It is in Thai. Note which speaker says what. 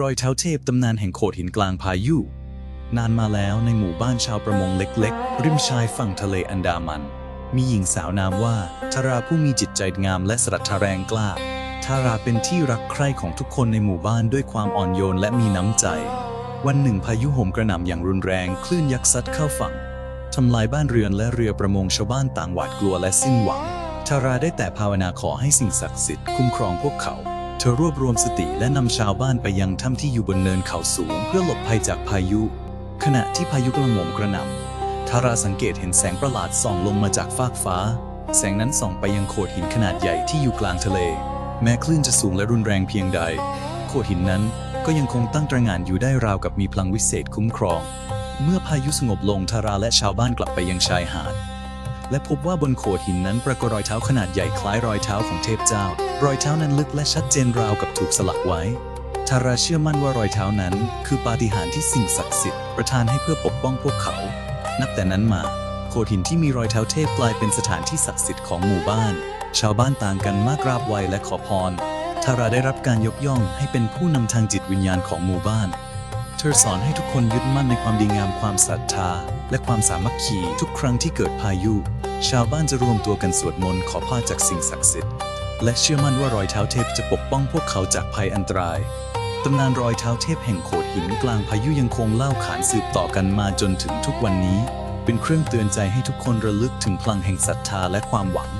Speaker 1: รอยเท้าเทพตำนานแห่งโขดหินกลางพายุ นานมาแล้วในหมู่บ้านชาวประมงเล็กๆ ริมชายฝั่งทะเลอันดามัน มีหญิงสาวนามว่าทาราผู้มีจิตใจงามและสรัทธาแรงกล้าทาราเป็นที่รักใคร่ของทุกคนในหมู่บ้านด้วยความอ่อนโยนและมีน้ำใจ วันหนึ่งพายุโหมกระหน่ำอย่างรุนแรงคลื่นยักษ์ซัดเข้าฝั่งทำลายบ้านเรือนและเรือประมงชาวบ้านต่างหวาดกลัวและสิ้นหวังทาราได้แต่ภาวนาขอให้สิ่งศักดิ์สิทธิ์คุ้มครองพวกเขา เธอรวบรวมสติและนำชาวบ้านไปยังถ้ำที่อยู่บนเนินเขาสูง เพื่อหลบภัยจากพายุ ขณะที่พายุกำลังโหมกระหน่ำทาราสังเกตเห็นแสงประหลาดส่องลงมาจากฟากฟ้า แสงนั้นส่องไปยังโขดหินขนาดใหญ่ที่อยู่กลางทะเล แม้คลื่นจะสูงและรุนแรงเพียงใด โขดหินนั้นก็ยังคงตั้งตระหง่านอยู่ได้ราวกับมีพลังวิเศษคุ้มครอง เมื่อพายุสงบลงทาราและชาวบ้านกลับไปยังชายหาด และพบว่าบนโขดหินนั้นปรากฏรอยเท้าขนาดใหญ่คล้ายรอยเท้าของเทพเจ้า รอยเท้านั้นลึกและชัดเจนราวกับถูกสลักไว้ ทาราเชื่อมั่นว่ารอยเท้านั้น คือปาฏิหาริย์ที่สิ่งศักดิ์สิทธิ์ประทานให้เพื่อปกป้องพวกเขา นับแต่นั้นมา โขดหินที่มีรอยเท้าเทพกลายเป็นสถานที่ศักดิ์สิทธิ์ของหมู่บ้าน ชาวบ้านต่างกันมากราบไหวและขอพรทาราได้รับการยกย่องให้เป็นผู้นำทางจิตวิญญาณของหมู่บ้าน เธอสอนให้ทุกคนยึดมั่นในความดีงามความศรัทธา และความสามัคคีทุกครั้งที่เกิดพายุ ชาวบ้านจะรวมตัวกันสวดมนต์ขอพรจากสิ่งศักดิ์สิทธิ์ และเชื่อมั่นว่ารอยเท้าเทพจะปกป้องพวกเขาจากภัยอันตรายตำนานรอยเท้าเทพแห่งโขดหินกลางพายุยังคงเล่าขานสืบต่อกันมาจนถึงทุกวันนี้ เป็นเครื่องเตือนใจให้ทุกคนระลึกถึงพลังแห่งศรัทธาและความหวัง